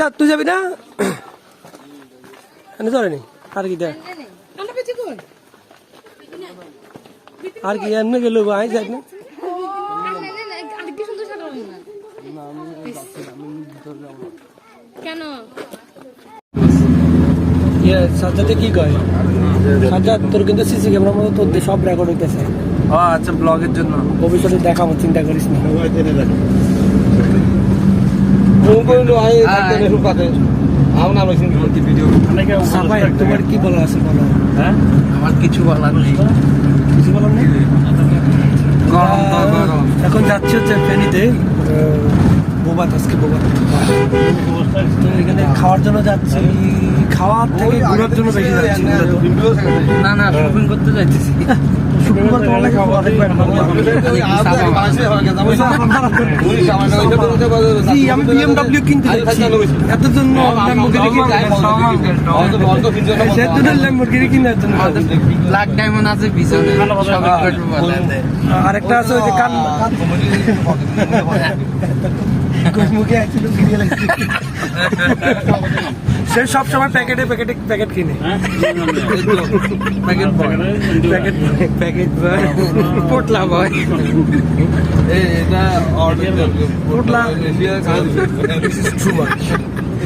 সাজ্জাদ তুই যাবি না? এনে ধরেনি আর কি দেখ। আর কি এমনি গেল আই যাই না। কেন সাজ্জাদে কি কয়? সাজ্জাদ তোর কিন্তু সিসি ক্যামেরার মতো তোর সব রেকর্ড হইতেছে। ও আচ্ছা ব্লগের জন্য। ভবিষ্যতে দেখাবো চিন্তা করিস না। ভিডিও সাফাই তোমার কি বলা আছে বলো হ্যাঁ আমার কিছু বলার নেই। কিছু বলার নেই? গরম তো গরম এখন যাচ্ছি হচ্ছে ফেনীতে বোবাত আজকে বোবাত তো এখানে খাওয়ার জন্য যাচ্ছি খাওয়ার থেকে ঘোরার জন্য বেশি যাচ্ছি না না শপিং করতে যাইতেছি। শুক্রবার তোমার লাগে জি, আমি বিএমডব্লিউ কিনতে যাচ্ছি এত জন্য ল্যাম্বোর্গিনি কিনতে সে দুটো ল্যাম্বোর্গিনি কিনার জন্য ব্ল্যাক ডায়মন্ড আছে পিছনে। শপিং করতে আরেকটা আছে ওই যে কান মুখে একটু কিনে লাগছে সে সব সময় প্যাকেটে প্যাকেটে প্যাকেট কিনে। প্যাকেট বয়। প্যাকেট প্যাকেট পোটলা বয়। এটা অর্ডার পোটলা।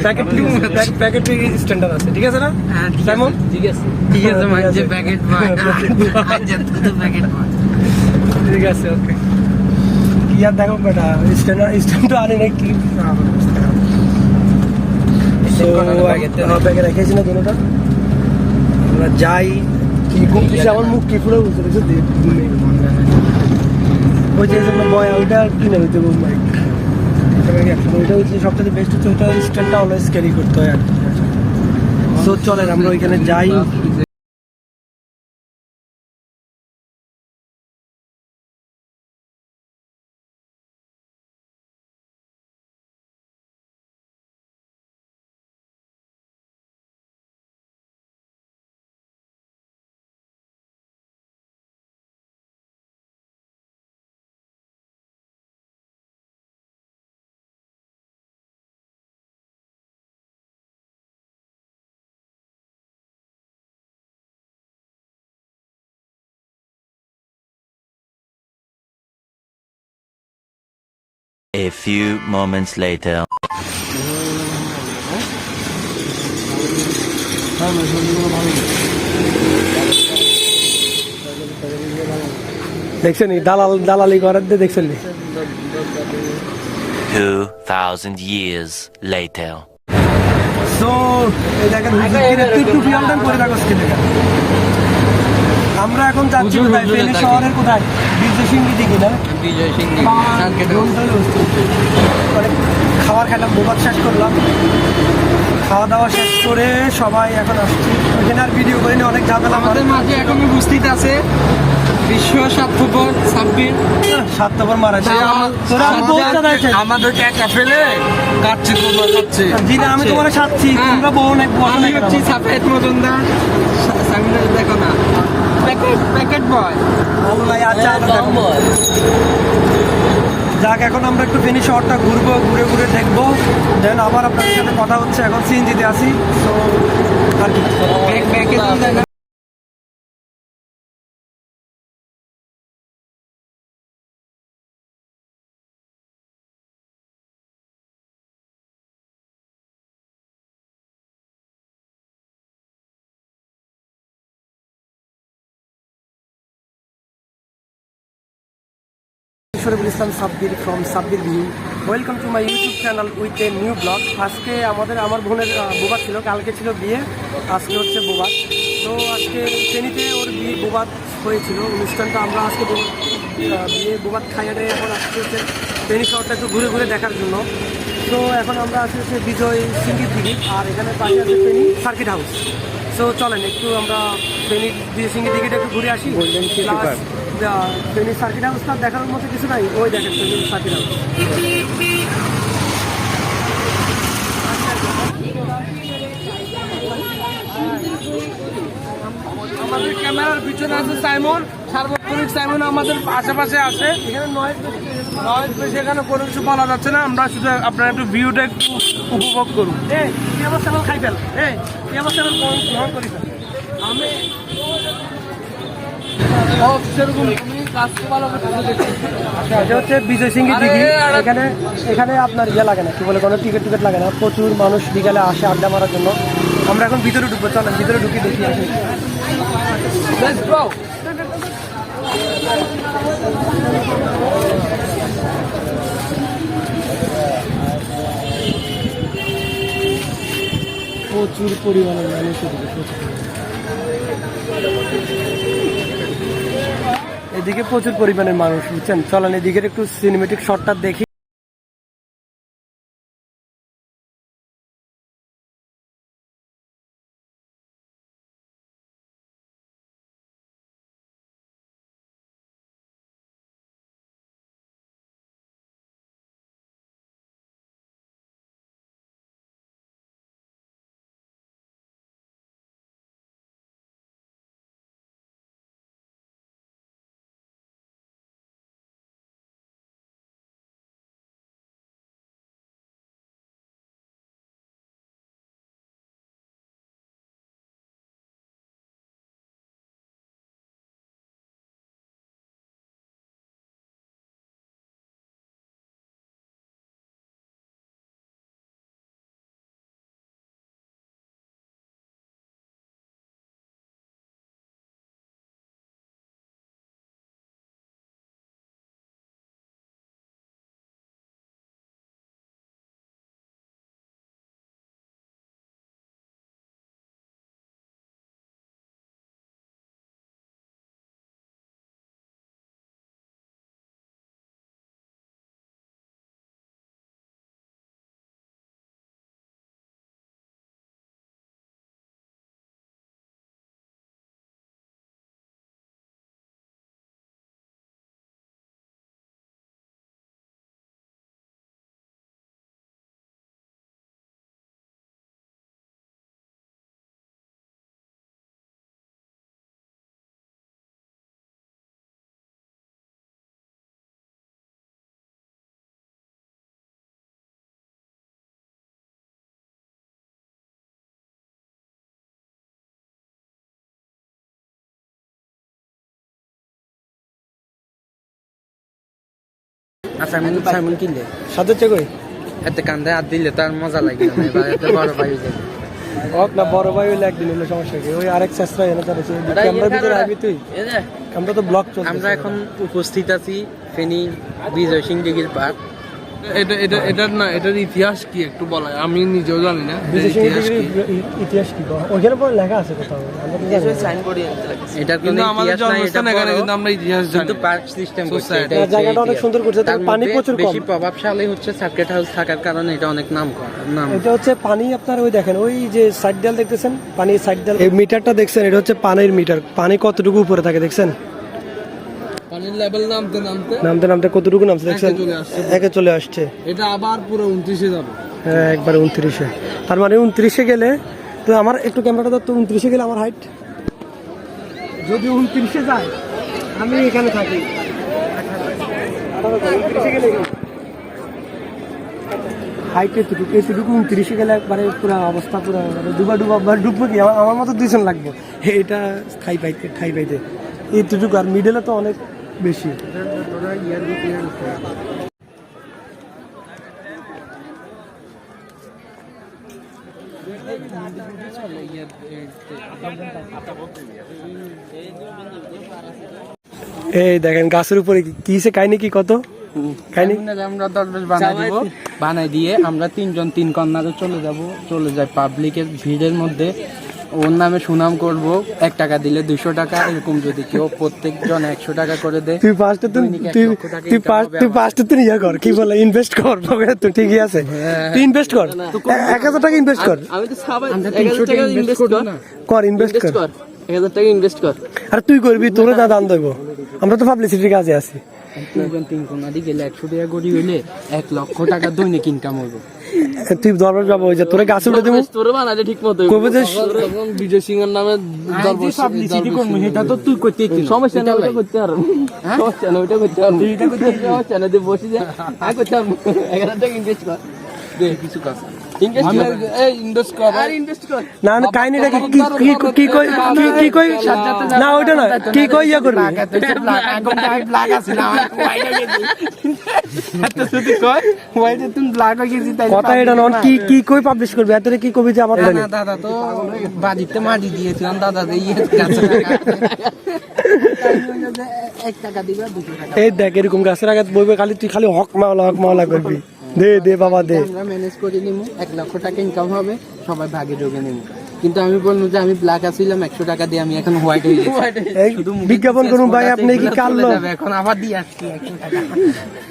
প্যাকেট প্যাকেট স্ট্যান্ডার্ড আছে। ঠিক আছে না? হ্যাঁ সাইমন? ঠিক আছে। ঠিক আছে মাঝে প্যাকেট বয়। প্যাকেট বয়। ঠিক আছে ওকে আর দেখো বেটা স্ট্যান্ডার্ড স্ট্যান্ডার্ড আনে না কি? ব্যাগে রেখেছি না দুটোটা আমরা যাই। কি ঘুম পিছিয়ে আমার মুখ কি পুরো বুঝতে পেরেছ ওই যে বয় ওইটা কিনে নিতে মুম্বাই ওইটা হচ্ছে সবথেকে বেস্ট হচ্ছে ওইটা স্ট্যান্ডটা অলওয়েজ ক্যারি করতে হয় আর তো চলেন আমরা ওইখানে যাই। A few moments later. দেখছেন দালাল দালালি করার দিয়ে দেখছেন নি? 2,000 years later. তো এই দেখেন হুজুর কিরে, তুই টুপি আমদান করে রাখস কি লেখা? আমরা এখন যাচ্ছি কোথায়? ফেনী শহরের কোথায়? দিকে না? বিজয় সিং মানে খাবার খেলাম বোবাদ শেষ করলাম। খাওয়া দাওয়া শেষ করে সবাই এখন আসছি। ওইখানে আর ভিডিও করিনি অনেক ঝামেলা আমাদের মাঝে এখন উপস্থিত আছে বিশ্ব স্বার্থপর সাব্বির। সাতটা মারা তোরা আমি বলতে চাইছি আমাদের একা ফেলে কাটছে তোমরা কাটছে জি না আমি তোমার সাথছি হ্যাঁ। তোমরা বউ নাই আমি হচ্ছি সাফেদ মজুমদার। দেখো না। প্যাকেট প্যাকেট বয় আচ্ছা যাক এখন আমরা একটু ফিনিশ শহরটা ঘুরবো ঘুরে ঘুরে দেখব। দেন আবার আপনার সাথে কথা হচ্ছে এখন সিএনজিতে আসি তো আর কি। Shariful Islam Sabbir from Sabbir view welcome to my YouTube channel with a new blog আজকে আমাদের আমার বোনের বোবাত ছিল কালকে ছিল বিয়ে আজকে হচ্ছে বোবাত তো আজকে ফেনীতে ওর বিয়ে বোবাত হয়েছিল অনুষ্ঠানটা আমরা আজকে বিয়ে বোবাত খাইয়ারে এখন আসতে হচ্ছে ফেনী শহরটা একটু ঘুরে ঘুরে দেখার জন্য। তো এখন আমরা আছি হচ্ছে বিজয় সিঙ্গির দিকে আর এখানে পাশে আছে ফেনী সার্কিট হাউস। সো চলেন একটু আমরা ফেনী বিজয় সিঙ্গির দিকে একটু ঘুরে আসি। Plus, আহ, ফেনী সার্কিট হাউসটা দেখার মতো কিছু নাই ওই দেখেন ফেনী সার্কিট হাউস আমাদের ক্যামেরার পিছনে আছে সাইমন সার্বক্ষণিক সাইমন আমাদের আশেপাশে আছে। এখানে নয় নয় বেশি। এখানে কোনো কিছু বলা যাচ্ছে না আমরা শুধু আপনার একটু ভিউটা একটু উপভোগ করুন। এই আমার সামান খাই ফেল। এই আমার সামান গ্রহণ করি আমি ও সেরকম তুমি কাজ তো ভালো করতেছো দেখছি আচ্ছা এটা হচ্ছে বিজয় সিং আরে, দিঘি। এখানে এখানে আপনার ইয়ে লাগে না কি বলে কোনো টিকিট টিকিট লাগে না। প্রচুর মানুষ বিকালে আসে আড্ডা মারার জন্য। আমরা এখন ভিতরে ঢুকবো চলেন ভিতরে ঢুকি দেখি। আসি প্রচুর পরিমাণে মানুষ এদিকে প্রচুর পরিমাণের পরিমাণে মানুষ বুঝছেন? চলেন দিকের একটু সিনেমেটিক শটটা দেখি। আচ্ছা আমি সাইমন কিনলে? হচ্ছে কই? এতে কান্দে আর দিলে তার মজা লাগে না এবার এত বড় ভাই হোক না বড় ভাই হইলে একদিন হইলে সমস্যা কি? ওই আরেক চেষ্টা এনে ক্যামেরার ভিতরে আবি তুই? আমরা তো ব্লক চলছে আমরা এখন উপস্থিত আছি ফেনী বিজয় সিং দিঘির পার্ক এটা এটা এটার না এটার ইতিহাস কি একটু বলা আমি নিজেও জানি না বিজয় সিং ইতিহাস কি। ওখানে পরে লেখা আছে কোথাও। আমরা তো জানি না। এটা কিন্তু আমাদের জন্মস্থান এখানে কিন্তু আমরা ইতিহাস জানি। পার্ক সিস্টেম করছে এটা জায়গাটা অনেক সুন্দর করছে তার তার পানি প্রচুর কম। বেশি প্রভাবশালী হচ্ছে সার্কিট হাউস থাকার কারণে এটা অনেক নাম নাম। এটা হচ্ছে পানি আপনার ওই দেখেন ওই যে সাইড ডাল দেখতেছেন? পানির সাইড ডাল। এই মিটারটা দেখছেন এটা হচ্ছে পানির মিটার পানি কতটুকু উপরে থাকে দেখছেন? লেভেল নামতে নামতে নামতে নামতে কতটুকু নামছে? দেখছেন চলে আসছে। একে চলে আসছে। এটা আবার পুরো উনত্রিশে যাবে। হ্যাঁ একবার উনত্রিশে। তার মানে উনত্রিশে গেলে তো আমার একটু ক্যামেরাটা তো উনত্রিশে গেলে আমার হাইট যদি উনত্রিশে যায় আমি এখানে থাকি। হাইট এতটুকু এতটুকু উনত্রিশে গেলে একবারে পুরো অবস্থা পুরো ডুবা ডুবা বা ডুববো কি? আমার- মতো দুইজন লাগবে। এটা খাই পাইতে খাই পাইতে। এতটুকু আর মিডলে তো অনেক বেশি। এই দেখেন গাছের উপরে কি- কি সে কাহিনী কি? কত? আমরা বানাই দিব বানাই দিয়ে আমরা তিনজন তিন কর্নারে চলে যাব। চলে যাই পাবলিকের ভিড়ের মধ্যে। ওর নামে সুনাম করব। এক টাকা দিলে দুশো টাকা এরকম যদি কেউ প্রত্যেকজন একশো টাকা করে দেয় তুই পাঁচটা তুই তুই টাকা তুই income তুই ইয়ে কর কি বলে ইনভেস্ট কর তুই ঠিকই আছে। তুই ইনভেস্ট কর। এক হাজার টাকা ইনভেস্ট কর। আমি তো সবাই টাকা ইনভেস্ট কর। কর ইনভেস্ট কর কর। এক হাজার টাকা ইনভেস্ট কর। আর তুই করবি তোর না দান দেবো। আমরা তো পাবলিসিটির কাজে আছি। তিনজন তিন কন্যাদি গেলে একশো টাকা করি হইলে এক লক্ষ টাকা দৈনিক ইনকাম হইব। তুই দরবার যাব ওই যে তোরে গাছ উঠে দেবো। তোরে বানালে ঠিক মতো কবে যে বিজয় সিং এর নামে দরবার করব সেটা তো তুই করতে সমস্যা নেই ওটা করতে পারব। সমস্যা নেই ওটা করতে সমস্যা নেই তুই বসে যা আয় করতে পারব। এগারো টাকা ইনভেস্ট কর। দে কিছু কাজ ইনভেস্ট কর এই ইনভেস্ট কর আর ইনভেস্ট কর না না কাহিনীটা কি কি কি কি কই কি কি কই না ওইটা না কি কই ইয়া করবি কথা এটা নন কি কি কই পাবলিশ করবি এত কি কবি যে আমার না দাদা তো বাড়িতে মাটি দিয়েছিলাম দাদা ইয়ে এই দেখ এরকম গাছের আঘাত বইবে খালি তুই খালি হক মাওলা হক মাওলা করবি দে দে বাবা দে। আমরা ম্যানেজ করে নিব এক লক্ষ টাকা ইনকাম হবে সবাই ভাগে যোগে নিব কিন্তু আমি বলব যে আমি ব্ল্যাক আছিলাম একশো টাকা দিয়ে আমি এখন হোয়াইট হয়ে গেছি। বিজ্ঞাপন করুন ভাই আপনি কি কালো? এখন আবার দিয়ে আসছি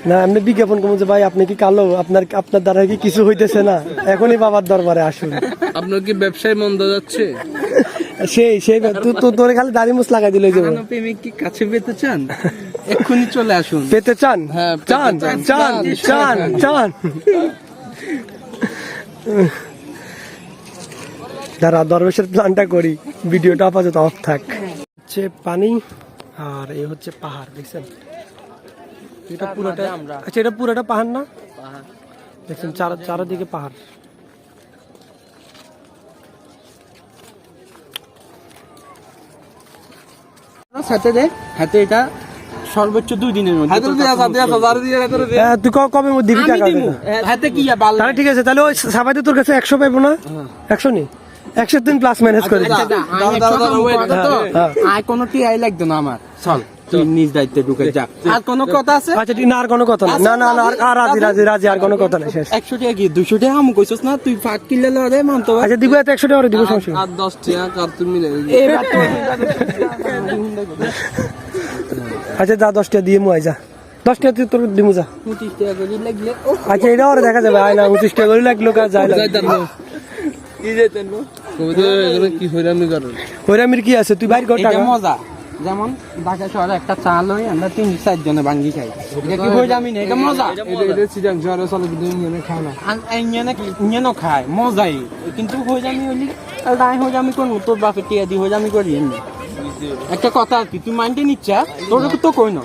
না আপনি বিজ্ঞাপন করুন যে ভাই আপনি কি কালো? আপনার আপনার দ্বারা কি কিছু হইতেছে না? এখনই বাবার দরবারে আসুন। আপনার কি ব্যবসায় মন্দ যাচ্ছে? সেই সেই তুই তো তোরে খালি দাড়ি মুছ লাগাই দিলে যাবে। প্রেমিক কি কাছে পেতে চান? এক্ষুনি চলে আসুন। পেতে চান? হ্যাঁ, চান চান। চান চান চান দাঁড়া দরবেশের প্ল্যানটা করি। ভিডিওটা আপাতত অফ থাক। হচ্ছে পানি আর এই হচ্ছে পাহাড় দেখছেন? এটা পুরোটা আচ্ছা এটা পুরোটা পাহাড় না? দেখছেন চার চারদিকে পাহাড়। সাথে দে হাতে এটা। সর্বোচ্চ দুই দিনের মধ্যে হ্যাঁ, তুই ক- কবে দিবি টাকা হাতে কি তাহলে ঠিক আছে তাহলে ওই সাবাইতে তোর কাছে একশো পাইবো না? একশো নি? একশো তিন প্লাস ম্যানেজ করে আচ্ছা, হ্যাঁ। আয় কোনো টিআই লাগতো না আমার। চল নিজ দায়িত্বে ঢুকে যা। আর কোনো কথা আছে? আচ্ছা না আর কোনো কথা না না না না আর- আর রাজি রাজি রাজি আর কোনো কথা নেই শেষ। একশো টাকা কি? দুশো টাকা আমি কইছস না? তুই ফাট কিনলে লড়ে মানতো আচ্ছা দিব এত একশো টাকা দিব সমস্যা আর দশ টাকা কার তুমি মিলে এবার তো আচ্ছা যা দশটা দিয়ে মুই যা। দশটা তুই তোর দিমু যা। আচ্ছা এটা ওরা দেখা যাবে আয় না উনত্রিশ টাকা করে লাগল কাজ যায় না। কি আছে? তুই বাইর কর টাকা। মজা। যেমন ঢাকা শহরে একটা চা লই আমরা তিন চার জনে ভাঙ্গি খাই। এটা কি হয়ে যাবি না? এটা মজা। এটা এটা সিজাং শহরে চলে কিন্তু এখানে না। ইঞ্জনে ইঞ্জনও খায় মজাই। কিন্তু হয়ে যাবি হলি আর দায় হয়ে যাবি কোন তোর বাপের টিয়া দি হয়ে যাবি করি এমনি একটা কথা আর কি তুই মাইন্ডে নিচ্ছা তোর তো কই না?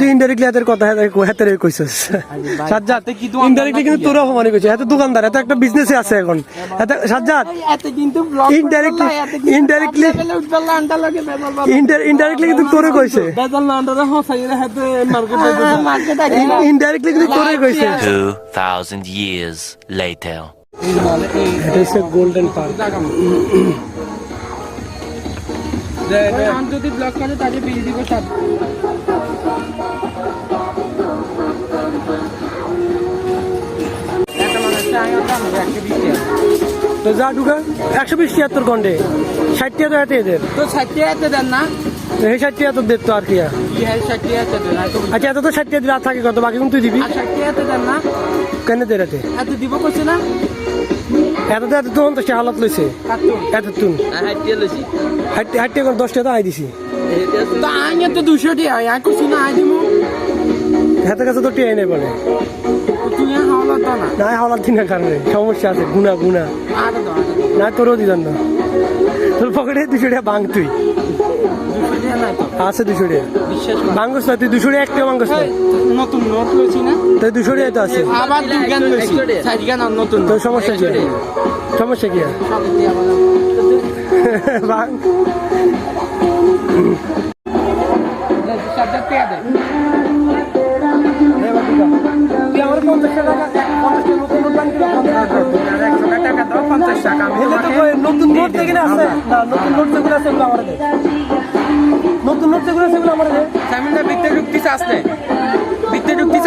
তুই ইনডাইরেক্টলি হাতের কথা হাতের কইছস। সাজ্জাদ ইনডাইরেক্টলি কিন্তু তোর অপমানই কইছে এত দোকানদার এত একটা বিজনেসে আছে এখন। এত সাজ্জাদ কিন্তু ইনডাইরেক্টলি কিন্তু তোরে কইছে। বেজাল না আন্ডারে হসাই হাতে মার্কেটে ইনডাইরেক্টলি কিন্তু তোরে কইছে। 2,000 years later. এটা হচ্ছে গোল্ডেন পার্ক যদি ব্লগ করে তাহলে বিল দিব সাত একটা মানুষ আয় ওটা আমাদের একটা বিল তো যা ঢুকা একশো বিশ তিয়াত্তর ঘন্টে ষাট টিয়া তো এতে এদের তো ষাটটি এতে দেন না তো এই ষাট টিয়া তো দেখতো আর কি এতে তো- আচ্ছা এত তো ষাট টিয়া দিলে আর থাকে কত বাকি তুই দিবি এতে দেন না কেন দে রাতে এত দিব করছে না এত তো এত তো হালত লইছে এত তুন হাট হাট টিয়া করে দশ টাকা তো আই দিছি। তো আইনে তো দুশো টি আয় আর কিছু না আই দিব হাতের কাছে তো টিয়া নেই বলে। তুই হাওলা দাও না। না হাওলার দিনের কারণে। সমস্যা আছে গুনা গুনা। না তোরও দিদান না। তোর পকেটে দুশো টাকা বাং তুই। টি আছে দুশো টাকা বাঙ্গস না তুই দুশো টাকা একটা বাঙ্গস না। নতুন নোট লইছি না? তুই দুশো টাকা তো আছে। আবার দুই গান লইছি। চার গান নতুন। তোর সমস্যা কি? আর? সমস্যা কি? নতুন নতুন নোট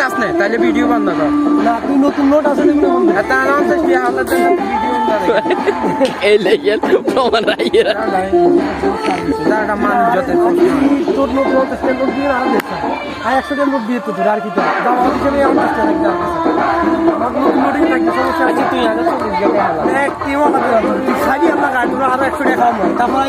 আছে তাহলে ভিডিও বন্ধ কর না তুই নতুন নোট আছে আর তা ভিডিও এই লেগেল প্রমাণ রাইয়েরা তারপর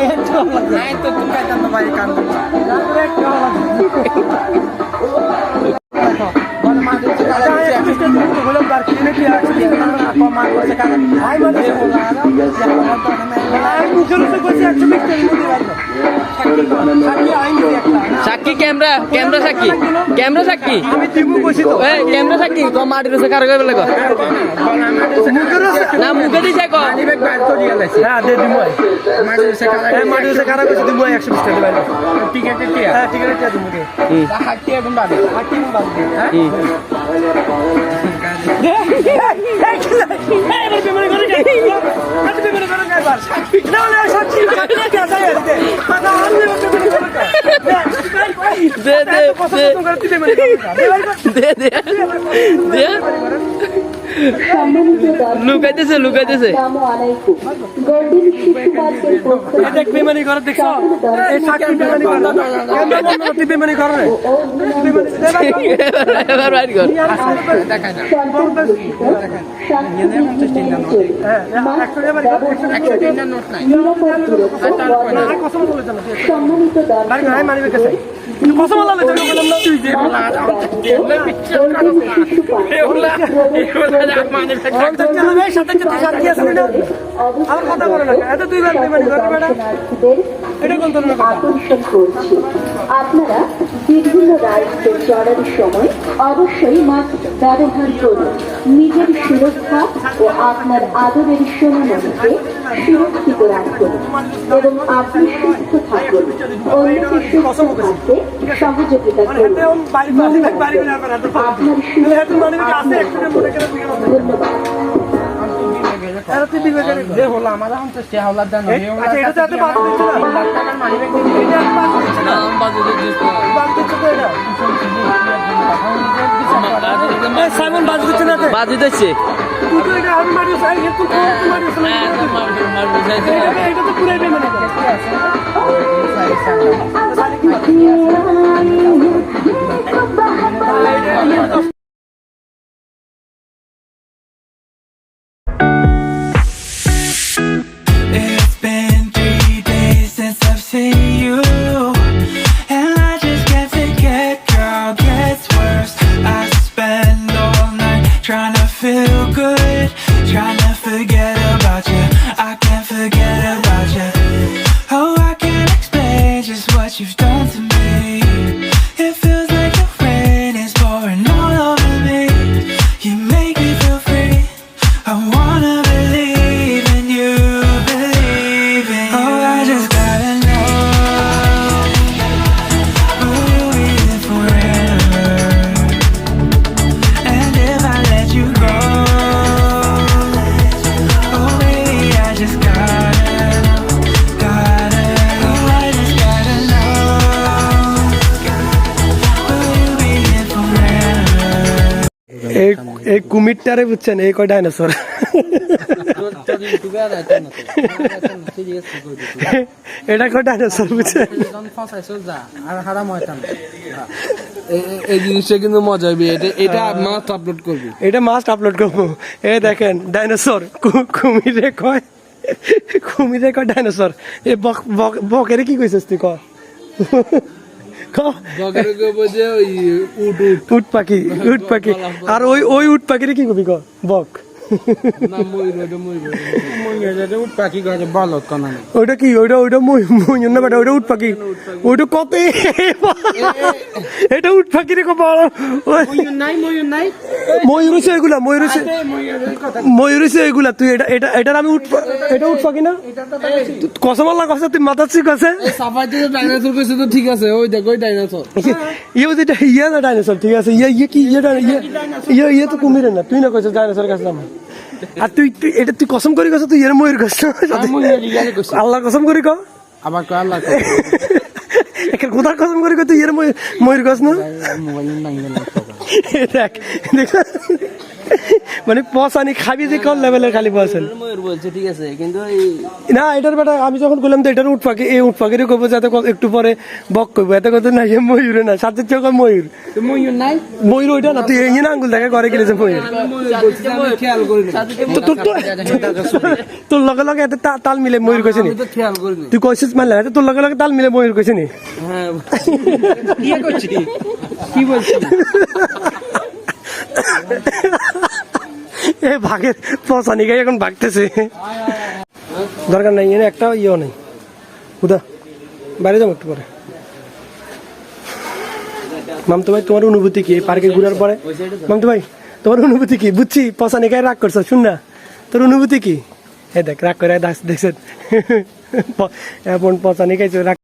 কি একশো টাকা কম মার করছে কালা আই মানে আমি মুখের উপরে বলছি একশো বিশ টাকা মধ্যে রাখব সাক্ষী আইন দিই একটা সাক্ষী ক্যামেরা ক্যামেরা সাক্ষী ক্যামেরা সাক্ষী আমি টিপু বসি তো এই ক্যামেরা সাক্ষী তো মাটির রসে কারও কইবে লাগো না মুখে দিছে কো হ্যাঁ দে টাকা দিবো ঠিক আছে বাদে বাদ হ্যাঁ দে দে দে। দে দে। লুকাইতেছে লুকাইতেছে দেখ বেমানি করে দেখছ এই বেমানি করে বেমানি এবার বাইর হ্যাঁ সম্মানিত আমার কথা বলে না এত তুই বেমানি করে ম্যাডাম এটা কোন আপনারা বিভিন্ন রাইডসে চড়ার সময় অবশ্যই মাস্ক ব্যবহার করুন। নিজের সুরক্ষা ও আপনার আদরের সোনামণিকে সুরক্ষিত রাখুন এবং আপনি সুস্থ থাকুন। অন্যকে সুস্থ থাকতে সহযোগিতা করুন। আপনার দিয়ে ধন্যবাদ। এত তুই দিবে করে যে হলো আমার এখন তো সে হাওলার দান আচ্ছা এটা তো এত বাদ দিচ্ছে না। টাকার মানি ব্যাগ এটা এত বাদ দিচ্ছে না। বাদ দিচ্ছে তো এটা। সাইমন বাদ দিচ্ছে না তো। বাজি তুই তো এটা আমি মারি সাই হেতু তো তুই মারি এটা এটা তো পুরাই বেমানি করে। It's কুমিরটারে বুঝছেন, এই কয় ডাইনোসর এটা কয় ডাইনোসর বুঝছেন? এই জিনিসটা কিন্তু মজা হবে এটা এটা মাস্ট আপলোড করবি। এটা মাস্ট আপলোড করব এই দেখেন ডাইনোসর কুমিরে কয় কুমিরে কয় ডাইনোসর এ বক বক, বকেরে কি কইছিস তুই ক? উট পাখি উট পাখি আর ওই ওই উট পাখিরে কি কবি ক? বক। ওইটা কি ওইটা ওইটা ময়ূর না বেটা ওইটা উট পাখি ওইটা কত এটা উট পাখি রে বড় ময়ূর হচ্ছে এগুলা ময়ূর হচ্ছে ময়ূর হচ্ছে এগুলা তুই এটা এটা এটার আমি উঠ এটা উঠ পাখি না? কসম আল্লাহ কসম তুই মাথাচ্ছি কসে সাফাই থেকে ডাইনোসর কইছে তো ঠিক আছে ওই দেখ ওই ডাইনোসর ইয়ে ইয়ে না ডাইনোসর ঠিক আছে ইয়ে ইয়ে কি ইয়ে ইয়ে ইয়ে ইয়ে তো কুমিরে না তুই না কইছিস ডাইনোসর কাছে নাম আর তুই তুই এটা তুই কসম করি কস তুই এর ময়ূর কস। আল্লাহ কসম করি ক আবার কয় আল্লাহ একের কোথার কসম করি ক তুই এর ময়ূর ময়ূর কস না? দেখ দেখ। মানে পচানি খাবি যে কোন লেভেলের খালি বলছেন ময়ূর বলছে ঠিক আছে কিন্তু না এটার বেটা আমি যখন বললাম তো এটার উঠ পাখি এই উঠ পাখিরই কবো যাতে ক- একটু পরে বক করব এত কথা না এ ময়ূরে না সাথে চোখ ময়ূর? ময়ূর নাই? ময়ূর ওইটা না তুই এই না আঙ্গুল দেখা করে গেলেছে ময়ূর। খেয়াল তো তোর তো তোর লগে লগে এত তাল মিলে ময়ূর কইছে নি? তো খেয়াল করিনি তুই কইছিস মানলে না, তোর লগে লগে তাল মিলে ময়ূর কইছে নি? হ্যাঁ কি করছি কি বলছি এ ভাগের পচানি গাই এখন ভাগতেছে। দরকার নাই, এনে একটা ইয়েও নেই। উদা, বাইরে যাব একটু পরে। মামতো ভাই তোমার অনুভূতি কি? এই পার্কে ঘুরার পরে? মামতো ভাই তোমার অনুভূতি কি? বুঝছি, পচানি গায়ে রাগ করছ, শুন না। তোর অনুভূতি কি? এ দেখ, রাগ করে দেখছেন এখন পচানি গাইছো রাগ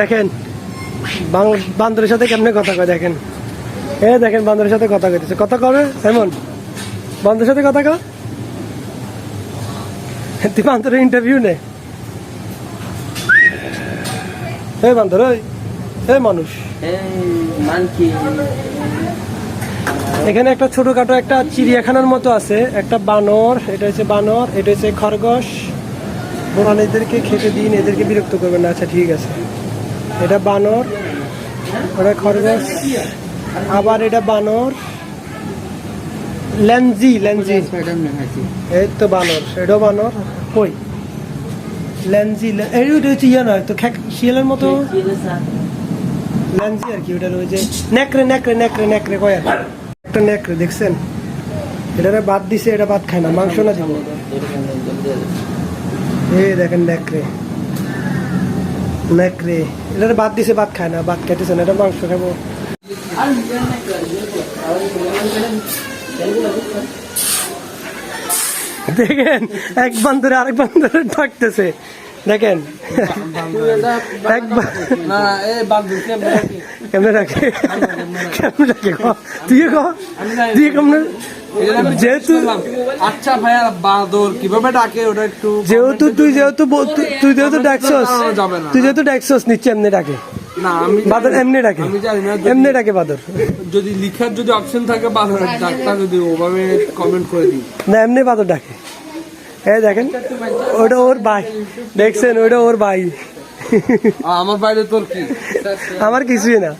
দেখেন বান্দরের সাথে কেমনে কথা কয় দেখেন? এ দেখেন, বান্দরের সাথে কথা কইতেছে। কথা কবে সাইমন বান্দরের সাথে কথা কয়? তুই বান্দরের ইন্টারভিউ নে। হে বান্দর, ওই হে মানুষ। এখানে একটা ছোটখাটো একটা চিড়িয়াখানার মতো আছে। একটা বানর, এটা হচ্ছে বানর, এটা হচ্ছে খরগোশ। বোরান এদেরকে খেতে দিন, এদেরকে বিরক্ত করবেন না। আচ্ছা ঠিক আছে। এটা বানর, ওটা খরগোশ, আবার এটা বানর ল্যানজি ল্যানজি এই তো বানর, এটাও বানর। কই? ল্যানজি ল্যা- এই ওটা হচ্ছে ইয়ে নয়, তো শিয়ালের মতো? ল্যানজি আর কি, ওটা যে, নেকড়ে নেকড়ে নেকড়ে নেকড়ে, কয় একটা নেকড়ে, দেখছেন? এটারে বাদ দিছে, এটা বাদ খায় না, মাংস না এই দেখেন নেকড়ে। নেকড়ে এটারে বাদ দিছে বাদ খায় না বাদ খাইতেছে না এটা মাংস খাব। দেখেন এক বান্ধরে আরেক বান্ধরে ডাকতেছে। দেখেন। না কেমনে রাখে। কেমনে রাখে। ক? তুই ক? তুই কেমনে এটা আমি যেহেতু আচ্ছা ভাইয়া বাদর কীভাবে ডাকে? ওটা একটু যেহেতু তুই যেহেতু তুই- যেহেতু ডাকছস। তুই যেহেতু ডাকছস এমনি ডাকে। না আমি বাদর এমনি ডাকে। এমনি ডাকে বাদর। যদি লিখার যদি অপশন থাকে বাদরের ডাক্তার যদি ওভাবে কমেন্ট করে দিই। না এমনি বাদর ডাকে। এই দেখেন ওটা ওর ভাই। দেখছেন ওটা ওর ভাই। আমার বাইরে তোর কি? আমার কিছুই না।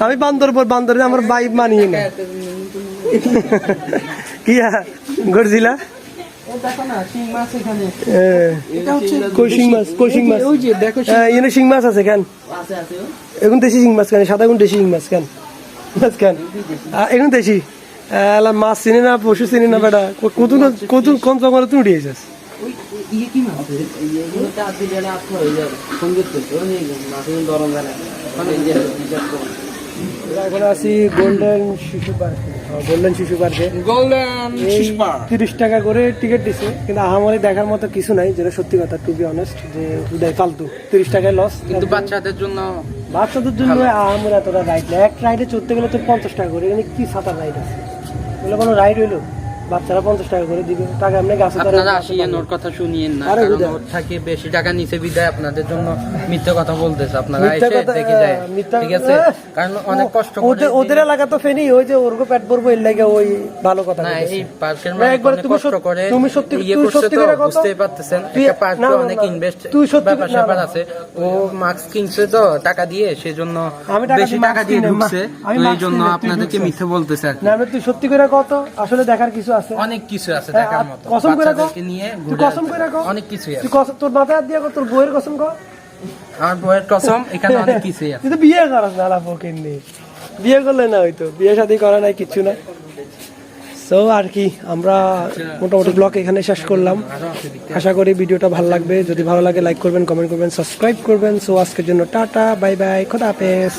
আমি বান্দর পর বান্দর আমার ভাই মানিয়ে না কি গরজিলা শিং মাছ আছে কেন? এখন দেশি শিং মাছ কেন? সাদা দেশি শিং মাছ কেন? মাছ কেন? এখন দেশি? এলা মাছ চিনি না পশু চিনি না বেটা। কত কত কোন জঙ্গলে তুই উঠিয়েছিস। এখন আছি গোল্ডেন শিশু পার্কে গোল্ডেন শিশু পার্কে গোল্ডেন তিরিশ টাকা করে টিকিট দিছে কিন্তু আহামরি দেখার মতো কিছু নাই যেটা সত্যি কথা টু বি অনেস্ট যে উদয় ফালতু। তিরিশ টাকায় লস কিন্তু বাচ্চাদের জন্য বাচ্চাদের জন্য আহামরি এতটা রাইড না এক রাইডে চড়তে গেলে তো পঞ্চাশ টাকা করে এখানে কি সাঁতার রাইড আছে? এগুলো কোনো রাইড হইল? বাচ্চারা পঞ্চাশ টাকা করে দিবে। টাকা এমনি গাছে আপনারা আসিয়েন ওর কথা শুনিয়েন না আরে ওর থেকে বেশি টাকা নিচে বিদায় আপনাদের জন্য মিথ্যে কথা বলতেছে আপনারা এসে দেখে যায়। ঠিক আছে? কারণ অনেক কষ্ট করে ওদের ওদের এলাকা তো ফেনি ওই যে ওরকো পেট ভরবো এর লাগে ওই ভালো কথা না এই পার্কের না, মালিক একবার তুমি কষ্ট করে তুমি সত্যি- ইয়ে সত্যি করে কথা- বুঝতেই পারতেছেন একটা পার্কে অনেক ইনভেস্ট তুই সত্যি- ব্যাপার। আছে। ও মাস্ক কিনছে তো টাকা দিয়ে সেজন্য বেশি টাকা দিয়ে ঢুকছে। এই জন্য আপনাদেরকে। মিথ্যে বলতেছে আর না আমি তুই সত্যি করে কত আসলে দেখার কিছু আছে অনেক কিছু আছে হ্যাঁ, দেখার মতো। কসম করে। নিয়ে কসম করে। অনেক কিছুই আছে। কসম তোর মাথায় হাত দিয়ে তোর বইয়ের কসম আমার বইয়ের কসম এখানে অনেক কিছুই আছে। তুই বিয়ে না বিয়ে করলে না হয়তো বিয়ে শাদী করা নাই কিচ্ছু না সো আর কি আমরা মোটামুটি ব্লগ এখানে শেষ করলাম। আশা করি ভিডিওটা ভালো লাগবে। যদি ভালো লাগে লাইক করবেন কমেন্ট করবেন সাবস্ক্রাইব করবেন। সো আজকের জন্য টাটা বাই বাই খোদা হাফেজ।